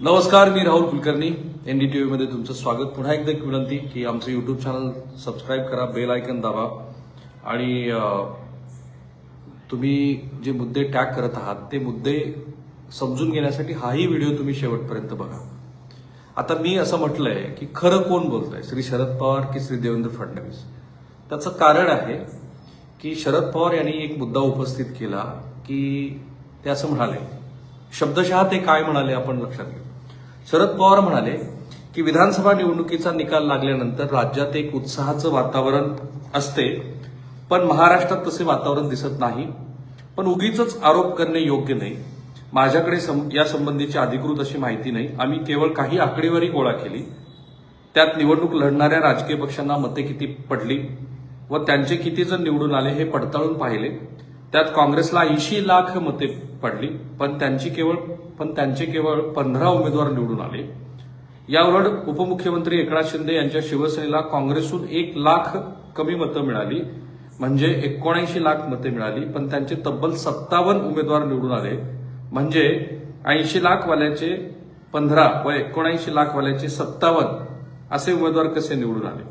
नमस्कार मी राहुल कुलकर्णी. एनडीटीव्ही मध्ये तुमचं स्वागत. पुन्हा एकदा एक विनंती की आमचं युट्यूब चॅनल सबस्क्राईब करा बेल आयकन दाबा. आणि तुम्ही जे मुद्दे टॅग करत आहात ते मुद्दे समजून घेण्यासाठी हाही व्हिडिओ तुम्ही शेवटपर्यंत बघा. आता मी असं म्हटलंय की खरं कोण बोलतंय? श्री शरद पवार की श्री देवेंद्र फडणवीस? त्याचं कारण आहे की शरद पवार यांनी एक मुद्दा उपस्थित केला की ते असं म्हणाले शब्दशः ते काय म्हणाले आपण लक्षात घेऊ. शरद पवार म्हणाले की विधानसभा निवडणुकीचा निकाल लागल्यानंतर राज्यात एक उत्साहाचं वातावरण असते पण महाराष्ट्रात तसे वातावरण दिसत नाही पण उगीच आरोप करणे योग्य नाही. माझ्याकडे सं- या संबंधीची अधिकृत अशी माहिती नाही. आम्ही केवळ काही आकडेवारी गोळा केली. त्यात निवडणूक लढणाऱ्या राजकीय पक्षांना मते किती पडली व त्यांचे किती जण निवडून आले हे पडताळून पाहिले. त्यात काँग्रेसला ऐंशी लाख मते पडली. पण त्यांची केवळ पण त्यांचे केवळ पंधरा उमेदवार निवडून आले. याउलट उपमुख्यमंत्री एकनाथ शिंदे यांच्या शिवसेनेला काँग्रेसहून एक लाख कमी मतं मिळाली. म्हणजे एकोणऐंशी लाख मते मिळाली. पण त्यांचे तब्बल सत्तावन्न उमेदवार निवडून आले. म्हणजे ऐंशी लाखवाल्याचे पंधरा व एकोणऐंशी लाखवाल्याचे सत्तावन्न असे उमेदवार कसे निवडून आले?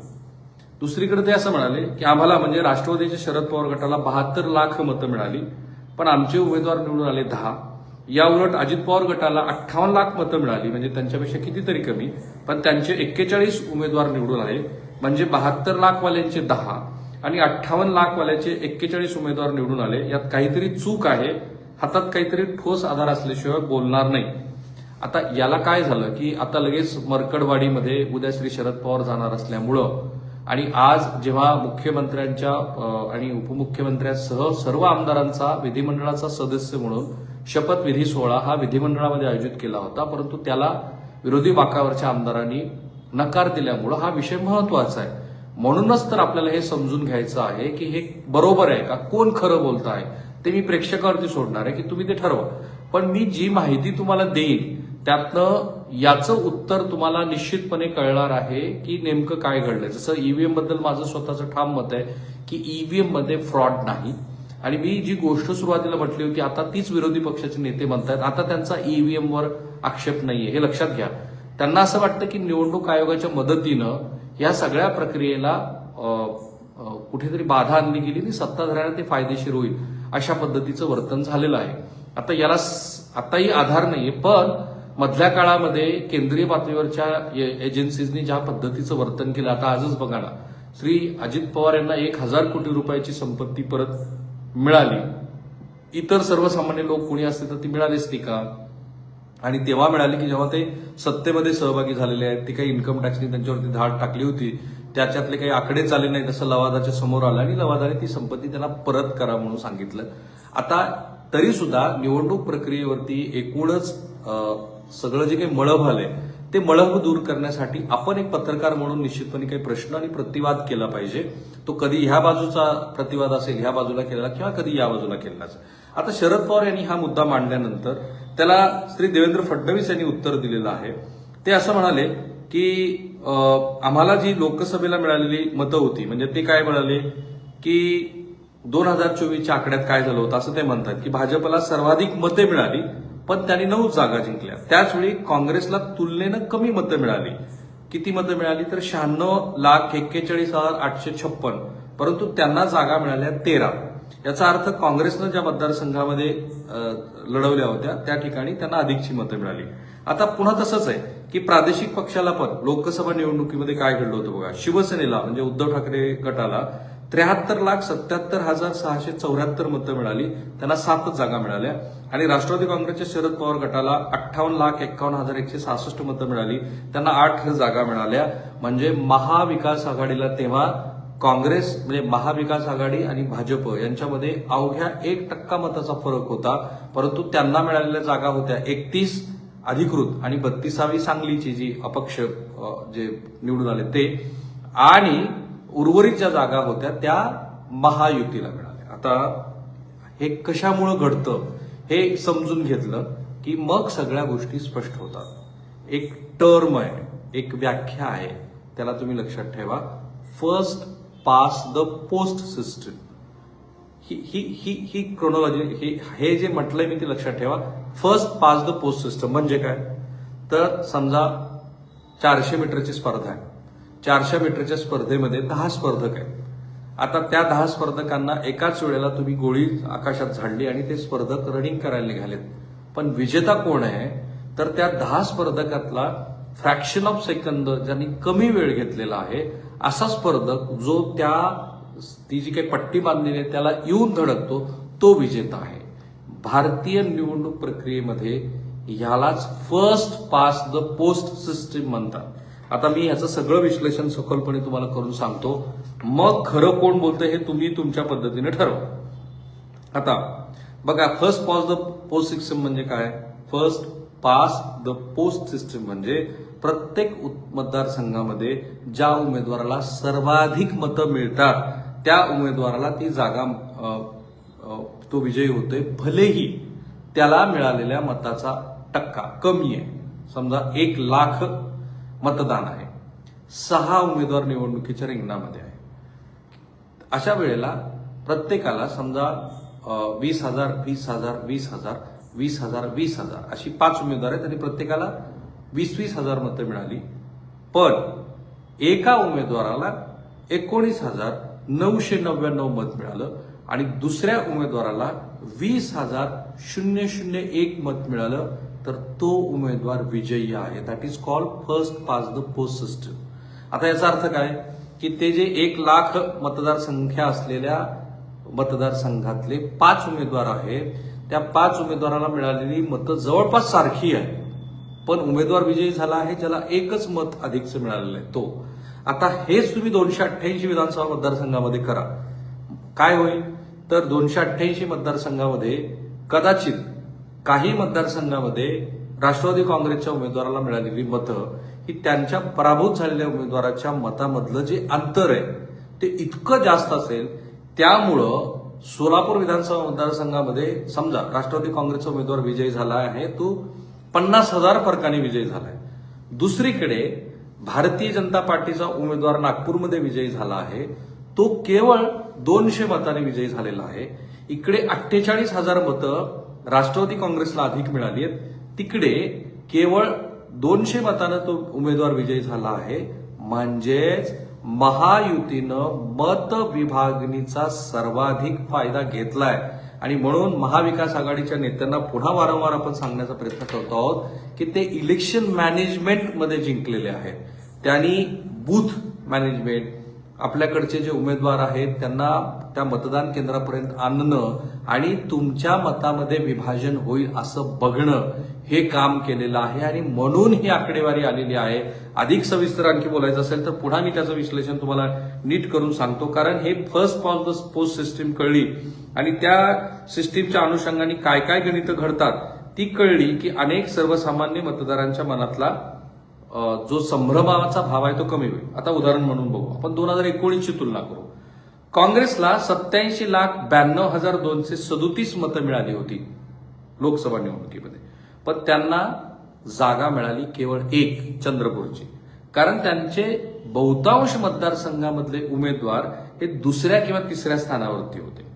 दुसरीकडे ते असं म्हणाले की आम्हाला म्हणजे राष्ट्रवादीच्या शरद पवार गटाला बहात्तर लाख मतं मिळाली. पण आमचे उमेदवार निवडून आले दहा. या उलट अजित पवार गटाला अठ्ठावन्न लाख मतं मिळाली म्हणजे त्यांच्यापेक्षा कितीतरी कमी. पण त्यांचे एक्केचाळीस उमेदवार निवडून आले म्हणजे बहात्तर लाखवाल्यांचे दहा आणि अठ्ठावन्न लाखवाल्याचे एक्केचाळीस उमेदवार निवडून आले. यात काहीतरी चूक आहे. हातात काहीतरी ठोस आधार असल्याशिवाय बोलणार नाही. आता याला काय झालं की आता लगेच मरकडवाडीमध्ये उद्या श्री शरद पवार जाणार असल्यामुळं आणि आज जेव्हा मुख्यमंत्र्यांच्या आणि उपमुख्यमंत्र्यांसह सर्व आमदारांचा विधिमंडळाचा सदस्य म्हणून शपथविधी सोहळा हा विधिमंडळामध्ये आयोजित केला होता परंतु त्याला विरोधी बाकावरच्या आमदारांनी नकार दिल्यामुळं हा विषय महत्त्वाचा आहे. म्हणूनच तर आपल्याला हे समजून घ्यायचं आहे की हे बरोबर आहे का? कोण खरं बोलत आहे ते मी प्रेक्षकावरती सोडणार आहे की तुम्ही ते ठरवा. पण मी जी माहिती तुम्हाला देईन त्यातनं याचं उत्तर तुम्हाला निश्चितपणे कळणार आहे की नेमकं काय घडलंय. जसं ईव्हीएमबद्दल माझं स्वतःचं ठाम मत आहे की ईव्हीएममध्ये फ्रॉड नाही. आणि मी जी गोष्ट सुरुवातीला म्हटली होती आता तीच विरोधी पक्षाचे नेते म्हणतात आता त्यांचा ईव्हीएम वर आक्षेप नाहीये. हे लक्षात घ्या. त्यांना असं वाटतं की निवडणूक आयोगाच्या मदतीनं या सगळ्या प्रक्रियेला कुठेतरी बाधा आणली गेली आणि सत्ताधाऱ्यांना ते फायदेशीर होईल अशा पद्धतीचं वर्तन झालेलं आहे. आता याला आताही आधार नाहीये. पण मधल्या काळामध्ये केंद्रीय पातळीवरच्या ए- एजन्सीजनी ज्या पद्धतीचं वर्तन केलं आता आजच बघा ना श्री अजित पवार यांना एक हजार कोटी रुपयाची संपत्ती परत मिळाली. इतर सर्वसामान्य लोक कोणी असते तर ती मिळाली असती का? आणि तेव्हा मिळाली की जेव्हा ते सत्तेमध्ये सहभागी झालेले आहेत ती काही इन्कम टॅक्सनी त्यांच्यावरती धाड टाकली होती त्याच्यातले काही आकडे चालले नाही असं लवादाच्या समोर आलं आणि लवादाने ती संपत्ती त्यांना परत करा म्हणून सांगितलं. आता तरी सुद्धा निवडणूक प्रक्रियेवरती एकूणच सगळं जे काही मळभ आलंय ते मळभ दूर करण्यासाठी आपण एक पत्रकार म्हणून निश्चितपणे काही प्रश्न आणि प्रतिवाद केला पाहिजे. तो कधी ह्या बाजूचा प्रतिवाद असेल ह्या बाजूला केलेला किंवा कधी या बाजूला केलेला असेल आता शरद पवार यांनी हा मुद्दा मांडल्यानंतर त्याला श्री देवेंद्र फडणवीस यांनी उत्तर दिलेलं आहे. ते असं म्हणाले की आम्हाला जी लोकसभेला मिळालेली मतं होती म्हणजे ते काय म्हणाले? की दोन हजार चोवीसच्या आकड्यात काय झालं होतं असं ते म्हणतात की भाजपला सर्वाधिक मते मिळाली पण त्यांनी नऊ जागा जिंकल्या. त्याचवेळी काँग्रेसला तुलनेनं कमी मतं मिळाली. किती मतं मिळाली तर शहाण्णव लाख एक्केचाळीस हजार आठशे छप्पन. परंतु त्यांना जागा मिळाल्या तेरा. याचा अर्थ काँग्रेसनं ज्या मतदारसंघामध्ये लढवल्या होत्या त्या ठिकाणी त्यांना अधिकची मतं मिळाली. आता पुन्हा तसंच आहे की प्रादेशिक पक्षाला पण लोकसभा निवडणुकीमध्ये काय घडलं होतं बघा. शिवसेनेला म्हणजे उद्धव ठाकरे गटाला त्र्याहत्तर लाख सत्याहत्तर हजार सहाशे चौऱ्याहत्तर मतं मिळाली. त्यांना सातच जागा मिळाल्या. आणि राष्ट्रवादी काँग्रेसच्या शरद पवार गटाला अठ्ठावन्न लाख एक्कावन्न हजार एकशे सहासष्ट मतं मिळाली. त्यांना आठ जागा मिळाल्या. म्हणजे महाविकास आघाडीला तेव्हा काँग्रेस म्हणजे महाविकास आघाडी आणि भाजप यांच्यामध्ये अवघ्या एक टक्का मताचा फरक होता. परंतु त्यांना मिळालेल्या जागा होत्या एकतीस अधिकृत आणि बत्तीसावी सांगलीची जी अपक्ष जे निवडून आले ते. आणि उर्वरित ज्या जागा होत्या त्या महायुतीला मिळाल्या. आता हे कशामुळं घडतं? हे समजून घेतलं की मग सगळ्या गोष्टी स्पष्ट होतात. एक टर्म आहे एक व्याख्या आहे त्याला तुम्ही लक्षात ठेवा. First pass the post system ही ही ही ही क्रोनॉलॉजी हे हे जे म्हटलंय मी ते लक्षात ठेवा. First pass the post system म्हणजे काय? तर समजा चारशे मीटरची स्पर्धा आहे. चारशे मीटरच्या स्पर्धेमध्ये दहा स्पर्धक आहेत. आता त्या दहा स्पर्धकांना एकाच वेळेला तुम्ही गोळी आकाशात झाडली आणि ते स्पर्धक रनिंग करायला निघालेत. पण विजेता कोण आहे? तर त्या दहा स्पर्धकातला फ्रॅक्शन ऑफ सेकंद ज्यांनी कमी वेळ घेतलेला आहे असा स्पर्धक जो त्या ती जी काही पट्टी बांधलेली आहे त्याला येऊन धडकतो तो विजेता आहे. भारतीय निवडणूक प्रक्रियेमध्ये ह्यालाच first pass the post system म्हणतात. आता मी ह्याचं सगळं विश्लेषण सखोलपणे तुम्हाला करून सांगतो. मग खरं कोण बोलतं हे तुम्ही तुमच्या पद्धतीने ठरवा. आता बघा first pause the post system म्हणजे काय? First pass the post system म्हणजे प्रत्येक उत- मतदारसंघामध्ये ज्या उमेदवाराला सर्वाधिक मतं मिळतात त्या उमेदवाराला ती जागा तो विजयी होतोय भलेही त्याला मिळालेल्या मताचा टक्का कमी आहे. समजा एक लाख मतदान आहे. सहा उमेदवार निवडणुकीच्या रिंगणामध्ये आहे. अशा वेळेला प्रत्येकाला समजा वीस हजार वीस हजार वीस हजार वीस हजार वीस हजार अशी पाच उमेदवार आहेत आणि प्रत्येकाला वीस वीस हजार मतं मिळाली. पण एका उमेदवाराला एकोणीस हजार नऊशे नव्याण्णव मत मिळालं आणि दुसऱ्या उमेदवाराला वीस हजार शून्य शून्य एक मत मिळालं. तर तो उमेदवार विजयी आहे. That is called first pass the post system आता याचा अर्थ काय? की ते जे एक लाख मतदारसंख्या असलेल्या मतदारसंघातले पाच उमेदवार आहेत त्या पाच उमेदवाराला मिळालेली मतं जवळपास सारखी आहे पण उमेदवार विजयी झाला आहे ज्याला एकच मत अधिकचं मिळालेलं आहे तो. आता हेच तुम्ही दोनशे अठ्ठ्याऐंशी विधानसभा मतदारसंघामध्ये करा. काय होईल? तर दोनशे अठ्ठ्याऐंशी मतदारसंघामध्ये कदाचित काही मतदारसंघामध्ये राष्ट्रवादी काँग्रेसच्या उमेदवाराला मिळालेली मतं ही त्यांच्या पराभूत झालेल्या उमेदवाराच्या मतामधलं जे अंतर आहे ते इतकं जास्त असेल त्यामुळं सोलापूर विधानसभा मतदारसंघामध्ये समजा राष्ट्रवादी काँग्रेसचा उमेदवार विजयी झाला आहे तो पन्नास हजार फरकाने विजयी झालाय. दुसरीकडे भारतीय जनता पार्टीचा उमेदवार नागपूरमध्ये विजयी झाला आहे तो केवळ दोनशे मताने विजयी झालेला आहे. इकडे अठ्ठेचाळीस हजार मतं राष्ट्रवादी काँग्रेसला अधिक मिळाली आहेत तिकडे केवळ दोनशे मतानं तो उमेदवार विजयी झाला आहे. म्हणजेच महायुतीनं मत विभागणीचा सर्वाधिक फायदा घेतलाय. आणि म्हणून महाविकास आघाडीच्या नेत्यांना पुन्हा वारंवार आपण सांगण्याचा प्रयत्न करतो आहोत की ते इलेक्शन मॅनेजमेंटमध्ये जिंकलेले आहेत. त्यांनी बूथ मॅनेजमेंट आपल्याकडचे जे उमेदवार आहेत त्यांना त्या मतदान केंद्रापर्यंत आणणं आणि तुमच्या मतामध्ये विभाजन होईल असं बघणं हे काम केलेलं आहे. आणि म्हणून ही आकडेवारी आलेली आहे. अधिक सविस्तर आणखी बोलायचं असेल तर पुन्हा मी त्याचं विश्लेषण तुम्हाला नीट करून सांगतो. कारण हे first pause the post system कळली. आणि त्या सिस्टीमच्या अनुषंगाने काय काय गणितं घडतात ती कळली की अनेक सर्वसामान्य मतदारांच्या मनातला जो संभ्रमाचा भाव आहे तो कमी होईल. आता उदाहरण म्हणून बघू. आपण दोन हजार एकोणीसची तुलना करू. काँग्रेसला सत्याऐंशी लाख ब्याण्णव हजार दोनशे सदोतीस मतं मिळाली होती लोकसभा निवडणुकीमध्ये. पण त्यांना जागा मिळाली केवळ एक चंद्रपूरची. कारण त्यांचे बहुतांश मतदारसंघामधले उमेदवार हे दुसऱ्या किंवा तिसऱ्या स्थानावरती होते.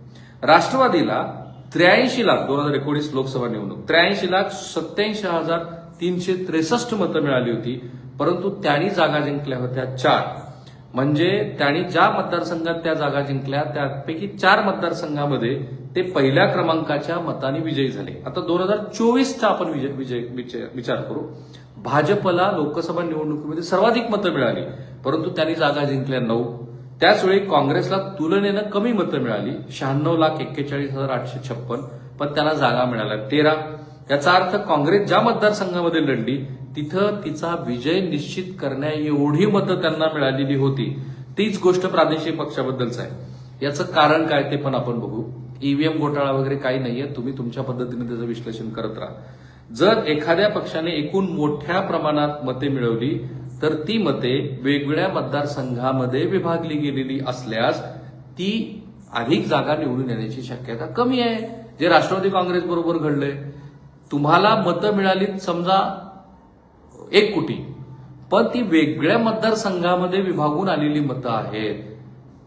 राष्ट्रवादीला त्र्याऐंशी लाख दोन हजार एकोणीस लोकसभा निवडणूक त्र्याऐंशी लाख सत्याऐंशी हजार तीनशे त्रेसष्ट मतं मिळाली होती परंतु त्यांनी जागा जिंकल्या होत्या चार. म्हणजे त्यांनी ज्या मतदारसंघात त्या जागा जिंकल्या त्यापैकी चार मतदारसंघामध्ये ते पहिल्या क्रमांकाच्या मताने विजयी झाले. आता दोन हजार चोवीसचा आपण विजय विजय विचार करू. भाजपला लोकसभा निवडणुकीमध्ये सर्वाधिक मतं मिळाली परंतु त्यांनी जागा जिंकल्या नऊ. त्याचवेळी काँग्रेसला तुलनेनं कमी मतं मिळाली शहाण्णव लाख एक्केचाळीस हजार आठशे छप्पन पण त्यांना जागा मिळाल्या तेरा. याचा अर्थ काँग्रेस ज्या मतदारसंघामध्ये लढली तिथं तिचा विजय निश्चित करण्या एवढी मतं त्यांना मिळालेली होती. तीच गोष्ट प्रादेशिक पक्षाबद्दलच आहे. याचं कारण काय ते पण आपण बघू. ईव्हीएम घोटाळा वगैरे काही नाहीये. तुम्ही तुमच्या पद्धतीने त्याचं विश्लेषण करत राहा. जर एखाद्या पक्षाने एकूण मोठ्या प्रमाणात मते मिळवली तर ती मते वेगवेगळ्या मतदारसंघामध्ये विभागली गेलेली असल्यास ती अधिक जागा निवडून येण्याची शक्यता कमी आहे. जे राष्ट्रवादी काँग्रेस बरोबर घडलंय तुम्हाला मतं मिळालीत समजा एक कोटी. पण ती वेगळ्या मतदारसंघामध्ये विभागून आलेली मतं आहेत.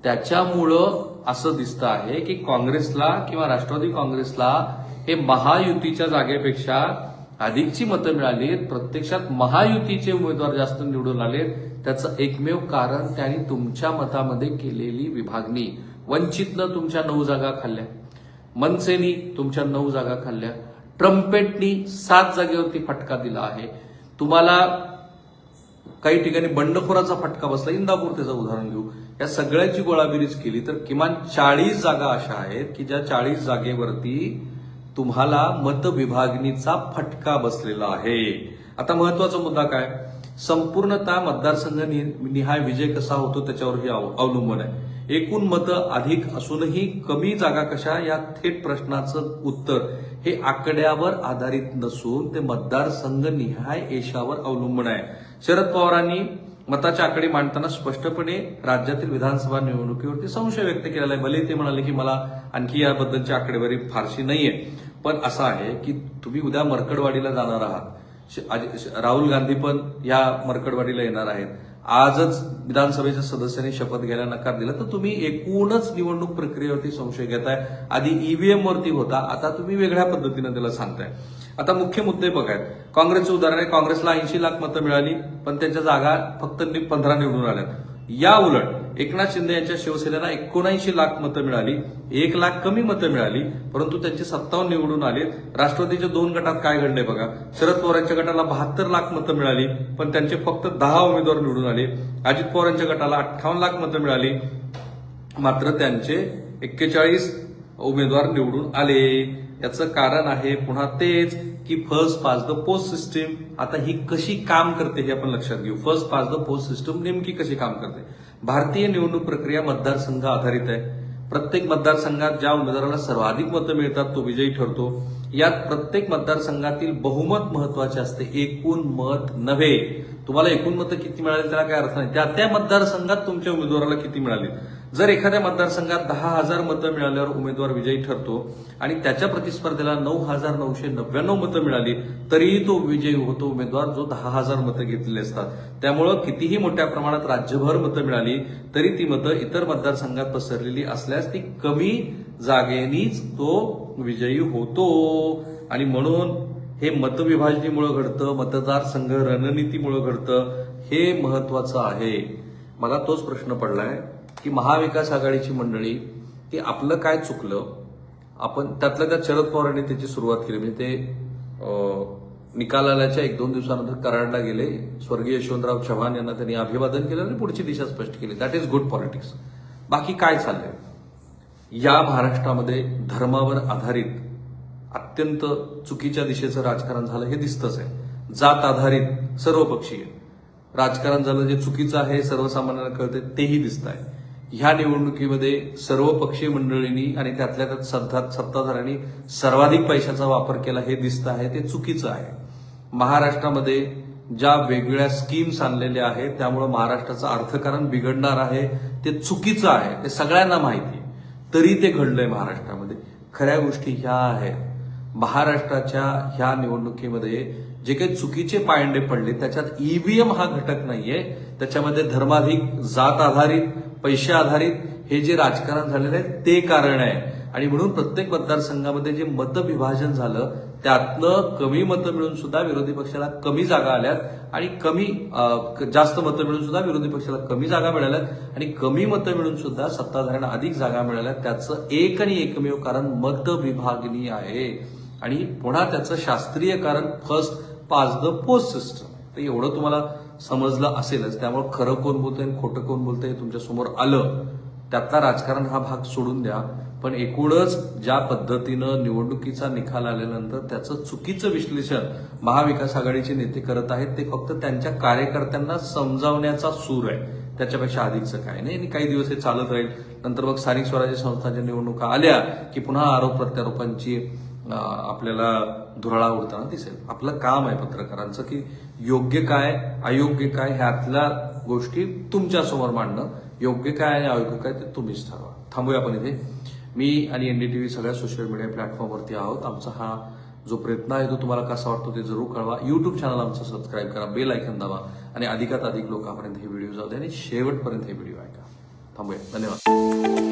त्याच्यामुळं असं दिसतं आहे की काँग्रेसला किंवा राष्ट्रवादी काँग्रेसला हे महायुतीच्या जागेपेक्षा अधिकची मतं मिळाली आहेत प्रत्यक्षात महायुतीचे उमेदवार जास्त निवडून आलेत. त्याचं एकमेव कारण त्यांनी तुमच्या मतामध्ये केलेली विभागणी. वंचितनं तुमच्या नऊ जागा खाल्ल्या. मनसेनी तुमच्या नऊ जागा खाल्ल्या. ट्रम्पेटनी सात जागेवरती फटका दिला आहे. तुम्हाला काही ठिकाणी बंडखोराचा फटका बसला इंदापूर त्याचं उदाहरण घेऊ. या सगळ्याची गोळाबिरीज केली तर किमान चाळीस जागा अशा आहेत की ज्या चाळीस जागेवरती तुम्हाला मतविभागणीचा फटका बसलेला आहे. आता महत्त्वाचा मुद्दा काय? संपूर्णतः मतदारसंघ नि- निहाय विजय कसा होतो त्याच्यावर हे अव- अवलंबून आहे. एकूण मतं अधिक असूनही कमी जागा कशा या थेट प्रश्नाचं उत्तर हे आकड्यावर आधारित नसून ते मतदारसंघ निहाय यशावर अवलंबून आहे. शरद पवारांनी मताचे आकडे मांडताना स्पष्टपणे राज्यातील विधानसभा निवडणुकीवरती संशय व्यक्त केलेला आहे. भले ते म्हणाले की मला आणखी याबद्दलची आकडेवारी फारशी नाहीये पण असं आहे की तुम्ही उद्या मरकडवाडीला जाणार आहात. श- आज- श- राहुल गांधी पण या मरकडवाडीला येणार आहेत. आजच विधानसभेच्या सदस्यांनी शपथ घ्यायला नकार दिला. तर तुम्ही एकूणच निवडणूक प्रक्रियेवरती संशय घेताय. आधी ईव्हीएम वरती होता. आता तुम्ही वेगळ्या पद्धतीनं त्याला सांगताय. आता मुख्य मुद्दे बघायत. काँग्रेसचं उदाहरण आहे. काँग्रेसला ऐंशी लाख मतं मिळाली पण त्यांच्या जागा फक्त पंधरा निवडून आल्यात. या उलट एकनाथ शिंदे यांच्या शिवसेनेला एकोणऐंशी लाख मतं मिळाली एक लाख कमी मतं मिळाली परंतु त्यांचे सत्तावन्न निवडून आले राष्ट्रवादीच्या दोन गटात काय घडले बघा? शरद पवारांच्या गटाला बहात्तर लाख मतं मिळाली पण त्यांचे फक्त दहा उमेदवार निवडून आले. अजित पवारांच्या गटाला अठ्ठावन्न लाख मतं मिळाली मात्र त्यांचे एक्केचाळीस उमेदवार निवडून आले. याचं कारण आहे पुन्हा तेच की first pass the post system आता ही कशी काम करते हे आपण लक्षात घेऊ. First pass the post system नेमकी कशी काम करते? भारतीय निवडणूक प्रक्रिया मतदारसंघ आधारित आहे. प्रत्येक मतदारसंघात ज्या उमेदवाराला सर्वाधिक मतं मिळतात तो विजयी ठरतो. यात प्रत्येक मतदारसंघातील बहुमत महत्त्वाचे असते. एकूण मत नव्हे. तुम्हाला एकूण मतं किती मिळाली त्याला काय अर्थ नाही. त्या त्या मतदारसंघात तुमच्या उमेदवाराला किती मिळाली? जर एखाद्या मतदारसंघात दहा हजार मतं मिळाल्यावर उमेदवार विजयी ठरतो आणि त्याच्या प्रतिस्पर्धेला नऊ हजार नऊशे नव्याण्णव मतं मिळाली तरीही तो विजयी होतो उमेदवार जो दहा हजार मतं घेतलेले असतात. त्यामुळं कितीही मोठ्या प्रमाणात राज्यभर मतं मिळाली तरी ती मतं इतर मतदारसंघात पसरलेली असल्यास ती कमी जागेनीच तो विजयी होतो. आणि म्हणून हे मतविभाजनीमुळे घडतं मतदारसंघ रणनीतीमुळे घडतं हे महत्वाचं आहे. मला तोच प्रश्न पडलाय. की महाविकास आघाडीची मंडळी की आपलं काय चुकलं आपण त्यातल्या त्यात शरद पवारांनी त्याची सुरुवात केली. म्हणजे ते अं, निकाल आल्याच्या एक दोन दिवसानंतर कराडला गेले. स्वर्गीय यशवंतराव चव्हाण यांना त्यांनी अभिवादन केलं आणि पुढची दिशा स्पष्ट केली. दॅट इज गुड पॉलिटिक्स बाकी काय चाललंय? या महाराष्ट्रामध्ये धर्मावर आधारित अत्यंत चुकीच्या दिशेचं राजकारण झालं हे दिसतंच आहे. जात आधारित सर्वपक्षीय राजकारण झालं जे चुकीचं आहे सर्वसामान्यांना कळते तेही दिसत आहे ह्या निवडणुकीमध्ये सर्वपक्षीय मंडळींनी आणि त्यातल्या त्यात सत्ता सत्ताधाऱ्यांनी सर्वाधिक पैशाचा वापर केला हे दिसत आहे ते चुकीचं आहे. महाराष्ट्रामध्ये ज्या वेगवेगळ्या स्कीम्स आणलेल्या आहेत त्यामुळे महाराष्ट्राचं अर्थकारण बिघडणार आहे ते चुकीचं आहे ते सगळ्यांना माहिती आहे. तरी ते घडलंय महाराष्ट्रामध्ये. खऱ्या गोष्टी ह्या आहेत. महाराष्ट्राच्या ह्या निवडणुकीमध्ये जे काही चुकीचे पायंडे पडले त्याच्यात ईव्हीएम हा घटक नाहीये. त्याच्यामध्ये धर्माधिक जात आधारित पैसे आधारित हे जे राजकारण झालेलं आहे ते कारण आहे. आणि म्हणून प्रत्येक मतदारसंघामध्ये जे मतविभाजन झालं त्यातनं कमी मतं मिळून सुद्धा विरोधी पक्षाला कमी जागा आल्यात आणि कमी जास्त मतं मिळून सुद्धा विरोधी पक्षाला कमी जागा मिळाल्यात आणि कमी मतं मिळून सुद्धा सत्ताधाऱ्यांना अधिक जागा मिळाल्यात. त्याचं एक आणि एकमेव कारण मतविभागणी आहे. आणि पुन्हा त्याचं शास्त्रीय कारण first pass the post system तर एवढं तुम्हाला समजलं असेलच. त्यामुळे खरं कोण बोलतंय आणि खोटं कोण बोलतंय तुमच्यासमोर आलं त्यातला राजकारण हा भाग सोडून द्या. पण एकूणच ज्या पद्धतीनं निवडणुकीचा निकाल आल्यानंतर त्याचं चुकीचं विश्लेषण महाविकास आघाडीचे नेते करत आहेत ते फक्त त्यांच्या कार्यकर्त्यांना समजावण्याचा सूर आहे. त्याच्यापेक्षा अधिकचं काय नाही. आणि काही दिवस हे चालत राहील. नंतर मग स्थानिक स्वराज्य संस्थांच्या निवडणुका आल्या की पुन्हा आरोप प्रत्यारोपांची आपल्याला धुराळा उडताना दिसेल. आपलं काम आहे पत्रकारांचं की योग्य काय अयोग्य काय ह्यातल्या गोष्टी तुमच्यासमोर मांडणं. योग्य काय आणि अयोग्य काय ते तुम्हीच ठरवा. थांबूया आपण इथे. मी आणि एनडीटीव्ही सगळ्या सोशल मीडिया प्लॅटफॉर्मवरती आहोत. आमचा हा जो प्रयत्न आहे तो तुम्हाला कसा वाटतो ते जरूर कळवा. युट्यूब चॅनल आमचं सबस्क्राईब करा बेल ऐकन दाबा आणि अधिकात अधिक लोकांपर्यंत हे व्हिडिओ जाऊ दे आणि शेवटपर्यंत हे व्हिडिओ ऐका. थांबूया. धन्यवाद.